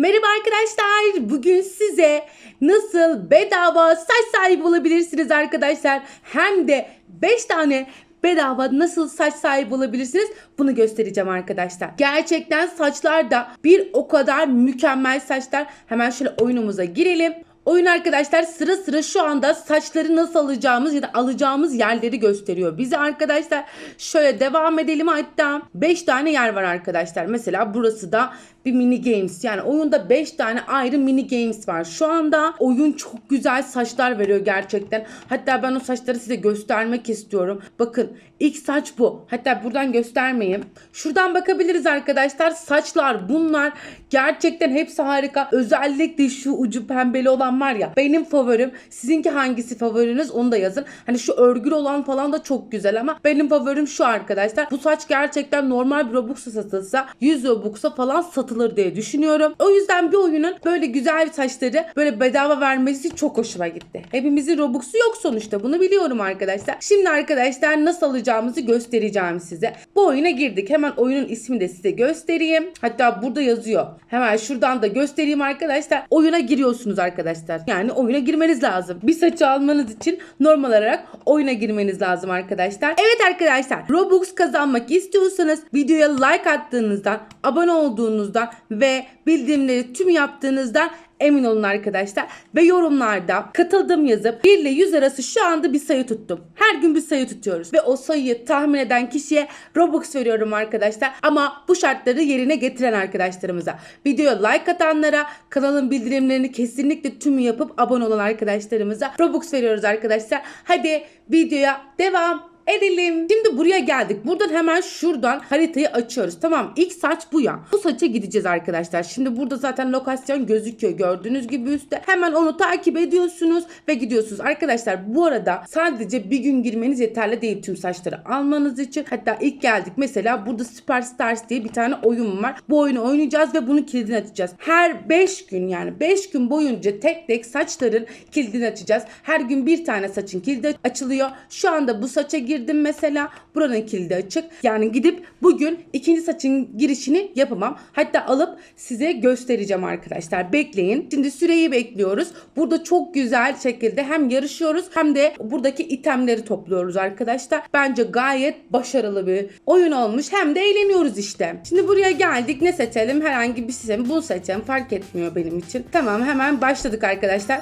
Merhaba arkadaşlar. Bugün size nasıl bedava saç sahibi olabilirsiniz arkadaşlar. Hem de 5 tane bedava nasıl saç sahibi olabilirsiniz bunu göstereceğim arkadaşlar. Gerçekten saçlar da bir o kadar mükemmel saçlar. Hemen şöyle oyunumuza girelim. Oyun arkadaşlar sıra sıra şu anda saçları nasıl alacağımız ya da alacağımız yerleri gösteriyor. Bize arkadaşlar şöyle devam edelim hatta 5 tane yer var arkadaşlar. Mesela burası da bir mini games. Yani oyunda 5 tane ayrı mini games var. Şu anda oyun çok güzel saçlar veriyor gerçekten. Hatta ben o saçları size göstermek istiyorum. Bakın ilk saç bu. Hatta buradan göstermeyeyim. Şuradan bakabiliriz arkadaşlar. Saçlar bunlar. Gerçekten hepsi harika. Özellikle şu ucu pembeli olan var ya. Benim favorim. Sizinki hangisi favoriniz onu da yazın. Hani şu örgülü olan falan da çok güzel ama benim favorim şu arkadaşlar. Bu saç gerçekten normal bir Robux'a satılsa 100 Robux'a falan satılır diye düşünüyorum. O yüzden bir oyunun böyle güzel saçları böyle bedava vermesi çok hoşuma gitti. Hepimizin Robux'u yok sonuçta bunu biliyorum arkadaşlar. Şimdi arkadaşlar nasıl alacağımızı göstereceğim size. Bu oyuna girdik. Hemen oyunun ismini de size göstereyim. Hatta burada yazıyor. Hemen şuradan da göstereyim arkadaşlar. Oyuna giriyorsunuz arkadaşlar. Yani oyuna girmeniz lazım. Bir saçı almanız için normal olarak oyuna girmeniz lazım arkadaşlar. Evet arkadaşlar Robux kazanmak istiyorsanız videoya like attığınızdan, abone olduğunuzdan ve bildirimleri tüm yaptığınızdan emin olun arkadaşlar. Ve yorumlarda katıldım yazıp 1 ile 100 arası şu anda bir sayı tuttum. Her gün bir sayı tutuyoruz. Ve o sayıyı tahmin eden kişiye Robux veriyorum arkadaşlar. Ama bu şartları yerine getiren arkadaşlarımıza. Videoya like atanlara, kanalın bildirimlerini kesinlikle tümü yapıp abone olan arkadaşlarımıza Robux veriyoruz arkadaşlar. Hadi videoya devam edelim. Şimdi buraya geldik. Buradan hemen şuradan haritayı açıyoruz. Tamam ilk saç bu ya. Bu saça gideceğiz arkadaşlar. Şimdi burada zaten lokasyon gözüküyor. Gördüğünüz gibi üstte. Hemen onu takip ediyorsunuz ve gidiyorsunuz. Arkadaşlar bu arada sadece bir gün girmeniz yeterli değil tüm saçları almanız için. Hatta ilk geldik mesela burada Superstars diye bir tane oyun var. Bu oyunu oynayacağız ve bunun kilidini açacağız. Her 5 gün yani 5 gün boyunca tek tek saçların kilidini açacağız. Her gün bir tane saçın kilidi açılıyor. Şu anda bu saça girdim mesela. Buranın kilidi açık. Yani gidip bugün ikinci saçın girişini yapamam. Hatta alıp size göstereceğim arkadaşlar. Bekleyin. Şimdi süreyi bekliyoruz. Burada çok güzel şekilde hem yarışıyoruz hem de buradaki itemleri topluyoruz arkadaşlar. Bence gayet başarılı bir oyun olmuş. Hem de eğleniyoruz işte. Şimdi buraya geldik. Ne seçelim? Herhangi bir seçelim. Bunu seçelim. Fark etmiyor benim için. Tamam hemen başladık arkadaşlar.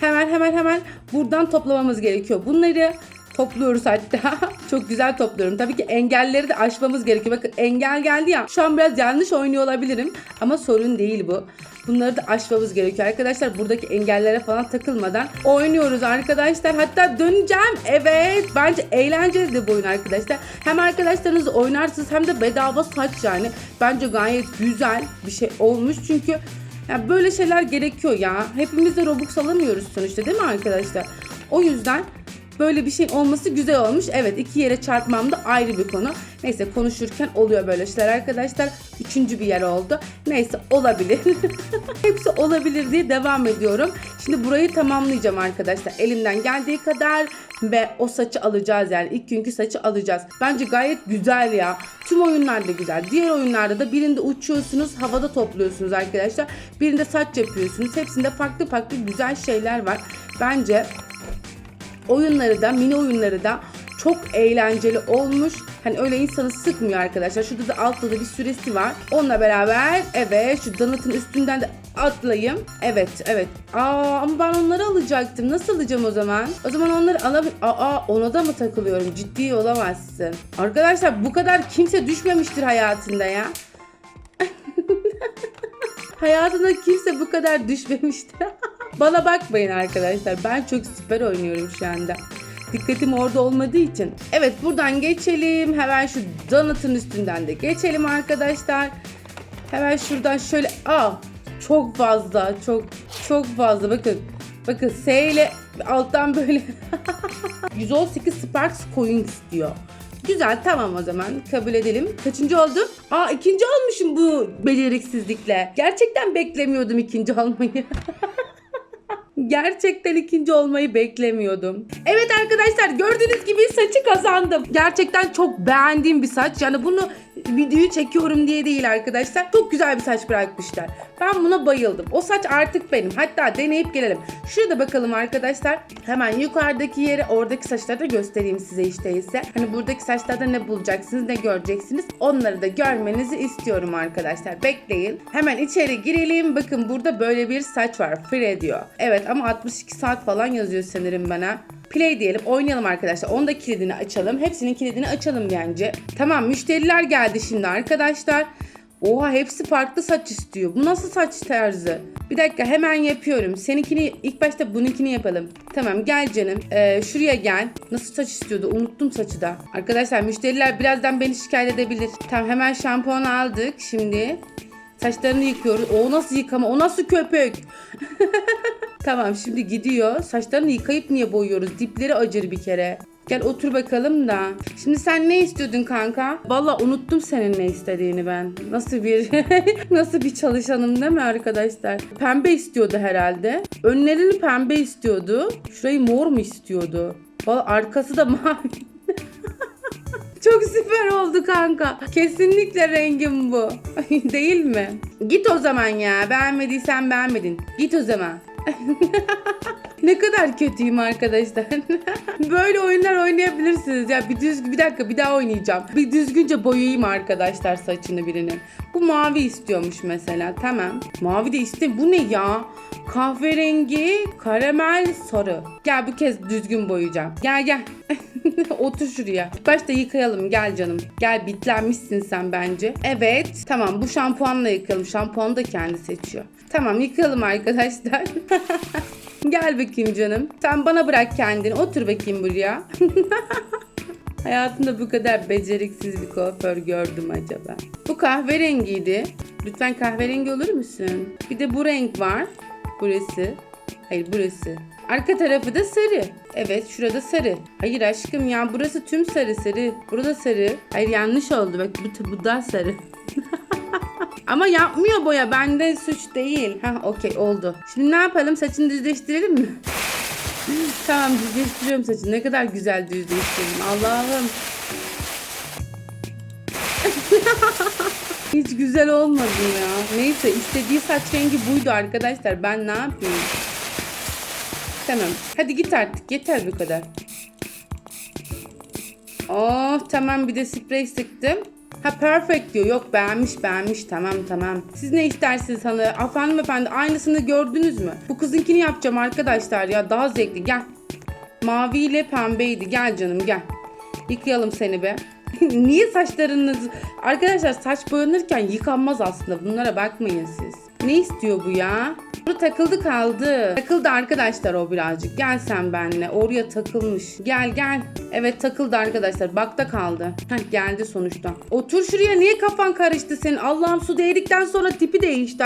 Hemen hemen hemen buradan toplamamız gerekiyor. Bunları topluyoruz hatta. Çok güzel topluyorum. Tabii ki engelleri de aşmamız gerekiyor. Bakın engel geldi ya. Şu an biraz yanlış oynuyor olabilirim. Ama sorun değil bu. Bunları da aşmamız gerekiyor arkadaşlar. Buradaki engellere falan takılmadan oynuyoruz arkadaşlar. Hatta döneceğim. Evet. Bence eğlenceli de bu oyun arkadaşlar. Hem arkadaşlarınızla oynarsınız hem de bedava saç yani. Bence gayet güzel bir şey olmuş. Çünkü ya böyle şeyler gerekiyor ya. Hepimiz de Robux alamıyoruz sonuçta değil mi arkadaşlar? O yüzden böyle bir şey olması güzel olmuş. Evet iki yere çarpmam da ayrı bir konu. Neyse konuşurken oluyor böyle şeyler arkadaşlar. Üçüncü bir yer oldu. Neyse olabilir. Hepsi olabilir diye devam ediyorum. Şimdi burayı tamamlayacağım arkadaşlar. Elimden geldiği kadar ve o saçı alacağız yani ilk günkü saçı alacağız. Bence gayet güzel ya. Tüm oyunlar da güzel. Diğer oyunlarda da birinde uçuyorsunuz, havada topluyorsunuz arkadaşlar. Birinde saç yapıyorsunuz. Hepsinde farklı farklı güzel şeyler var. Bence oyunları da mini oyunları da çok eğlenceli olmuş. Hani öyle insanı sıkmıyor arkadaşlar. Şurada da altta da bir süresi var. Onunla beraber evet şu donutun üstünden de atlayayım. Evet evet. Aa ama ben onları alacaktım. Nasıl alacağım o zaman? O zaman onları alabil... Aa ona da mı takılıyorum? Ciddi olamazsın. Arkadaşlar bu kadar kimse düşmemiştir hayatında ya. Hayatında kimse bu kadar düşmemiştir. Bana bakmayın arkadaşlar. Ben çok süper oynuyorum şu anda. Dikkatim orada olmadığı için. Evet buradan geçelim. Hemen şu donut'un üstünden de geçelim arkadaşlar. Hemen şuradan şöyle. Aa çok fazla. Çok çok fazla. Bakın. Bakın S ile alttan böyle 118 Sparks coin istiyor. Güzel tamam o zaman kabul edelim. Kaçıncı oldum? Aa ikinci olmuşum bu beceriksizlikle. Gerçekten beklemiyordum ikinci olmayı. Gerçekten ikinci olmayı beklemiyordum. Evet arkadaşlar gördüğünüz gibi saçı kazandım. Gerçekten çok beğendiğim bir saç. Yani bunu videoyu çekiyorum diye değil arkadaşlar. Çok güzel bir saç bırakmışlar. Ben buna bayıldım. O saç artık benim. Hatta deneyip gelelim. Şurada bakalım arkadaşlar. Hemen yukarıdaki yeri oradaki saçları da göstereyim size işte ise. Hani buradaki saçlarda ne bulacaksınız ne göreceksiniz. Onları da görmenizi istiyorum arkadaşlar. Bekleyin. Hemen içeri girelim. Bakın burada böyle bir saç var. Free diyor. Evet ama 62 saat falan yazıyor sanırım bana. Play diyelim oynayalım arkadaşlar. Onu da kilidini açalım. Hepsinin kilidini açalım bence. Tamam müşteriler geldi şimdi arkadaşlar. Oha hepsi farklı saç istiyor. Bu nasıl saç tarzı? Bir dakika hemen yapıyorum. Seninkini ilk başta bununkini yapalım. Tamam gel canım. Ee, şuraya gel. Nasıl saç istiyordu? Unuttum saçı da. Arkadaşlar müşteriler birazdan beni şikayet edebilir. Tamam hemen şampuan aldık. Şimdi saçlarını yıkıyoruz. O nasıl yıkama? O nasıl köpük? Tamam şimdi gidiyor. Saçlarını yıkayıp niye boyuyoruz? Dipleri acır bir kere. Gel otur bakalım da. Şimdi sen ne istiyordun kanka? Valla unuttum senin ne istediğini ben. Nasıl bir nasıl bir çalışanım değil mi arkadaşlar? Pembe istiyordu herhalde. Önlerini pembe istiyordu. Şurayı mor mu istiyordu? Valla arkası da mavi. Çok süper oldu kanka. Kesinlikle rengim bu. Değil mi? Git o zaman ya. Beğenmediysen beğenmedin. Git o zaman. ne kadar kötüyüm arkadaşlar. Böyle oyunlar oynayabilirsiniz. Ya bir düzgün bir dakika bir daha oynayacağım. Bir düzgünce boyayayım arkadaşlar saçını birinin. Bu mavi istiyormuş mesela. Tamam. Mavi de iste. Bu ne ya? Kahverengi, karamel, sarı. Gel bu kez düzgün boyayacağım. Gel gel. Otur şuraya. Başta yıkayalım gel canım. Gel bitlenmişsin sen bence. Evet. Tamam bu şampuanla yıkayalım. Şampuanı da kendi seçiyor. Tamam yıkayalım arkadaşlar. gel bakayım canım. Sen bana bırak kendini. Otur bakayım buraya. Hayatımda bu kadar beceriksiz bir kuaför gördüm acaba. Bu kahverengiydi. Lütfen kahverengi olur musun? Bir de bu renk var. Burası. Hayır burası. Arka tarafı da sarı. Evet şurada sarı. Hayır aşkım ya burası tüm sarı sarı. Burada sarı. Hayır yanlış oldu bak bu, bu da sarı. Ama yapmıyor boya bende suç değil. Ha okey oldu. Şimdi ne yapalım saçını düzleştirelim mi? tamam düzleştiriyorum saçını. Ne kadar güzel düzleştirdim. Allah'ım. Hiç güzel olmadı ya. Neyse istediği saç rengi buydu arkadaşlar. Ben ne yapayım? Tamam. Hadi git artık. Yeter bu kadar. Oh tamam bir de sprey sıktım. Ha perfect diyor. Yok beğenmiş beğenmiş. Tamam tamam. Siz ne istersiniz hanı? Efendim efendi aynısını gördünüz mü? Bu kızınkini yapacağım arkadaşlar ya. Daha zevkli. Gel. Mavi ile pembeydi. Gel canım gel. Yıkayalım seni be. Niye saçlarınız... Arkadaşlar saç boyanırken yıkanmaz aslında. Bunlara bakmayın siz. Ne istiyor bu ya? Bu takıldı kaldı. Takıldı arkadaşlar o birazcık. Gel sen benimle. Oraya takılmış. Gel gel. Evet takıldı arkadaşlar. Bakta kaldı. Heh geldi sonuçta. Otur şuraya. Niye kafan karıştı senin? Allah'ım su değdikten sonra tipi değişti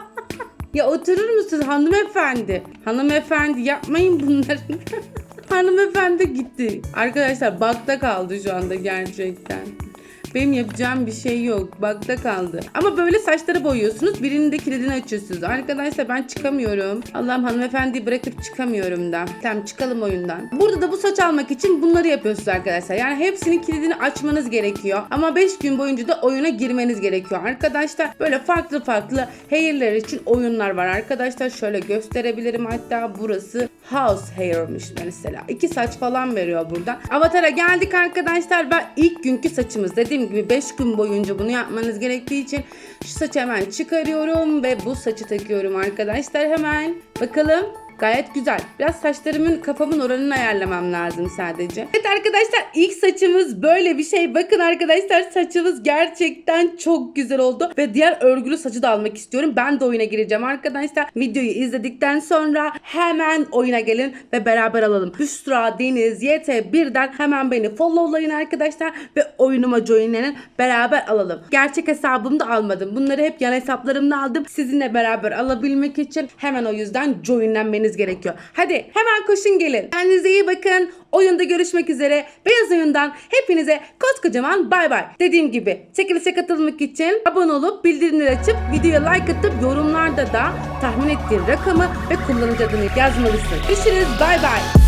ya oturur musun hanımefendi? Hanımefendi yapmayın bunları. Hanımefendi gitti. Arkadaşlar bakta kaldı şu anda gerçekten. Benim yapacağım bir şey yok. Bakta kaldı. Ama böyle saçları boyuyorsunuz. Birinin de kilidini açıyorsunuz. Arkadaşlar ben çıkamıyorum. Allah'ım hanımefendiyi bırakıp çıkamıyorum da. Tamam çıkalım oyundan. Burada da bu saç almak için bunları yapıyorsunuz arkadaşlar. Yani hepsinin kilidini açmanız gerekiyor. Ama 5 gün boyunca da oyuna girmeniz gerekiyor. Arkadaşlar böyle farklı farklı hairler için oyunlar var. Arkadaşlar şöyle gösterebilirim. Hatta burası house hair'mış mesela. İki saç falan veriyor burada. Avatara geldik arkadaşlar. Ben ilk günkü saçımız dediğim gibi 5 gün boyunca bunu yapmanız gerektiği için şu saçı hemen çıkarıyorum ve bu saçı takıyorum arkadaşlar hemen. Bakalım Gayet güzel. Biraz saçlarımın kafamın oranını ayarlamam lazım sadece. Evet arkadaşlar ilk saçımız böyle bir şey. Bakın arkadaşlar saçımız gerçekten çok güzel oldu. Ve diğer örgülü saçı da almak istiyorum. Ben de oyuna gireceğim arkadaşlar. Videoyu izledikten sonra hemen oyuna gelin ve beraber alalım. Büşra, Deniz, YT birden hemen beni followlayın arkadaşlar. Ve oyunuma joinlenin. Beraber alalım. Gerçek hesabımda almadım. Bunları hep yan hesaplarımda aldım. Sizinle beraber alabilmek için hemen o yüzden joinlenmeniz gerekiyor. Hadi hemen koşun gelin. Kendinize iyi bakın. Oyunda görüşmek üzere. Beyaz oyundan hepinize koskocaman bay bay. Dediğim gibi çekilişe katılmak için abone olup bildirimleri açıp videoya like atıp yorumlarda da tahmin ettiğin rakamı ve kullanıcı adını yazmalısın. Görüşürüz bay bay.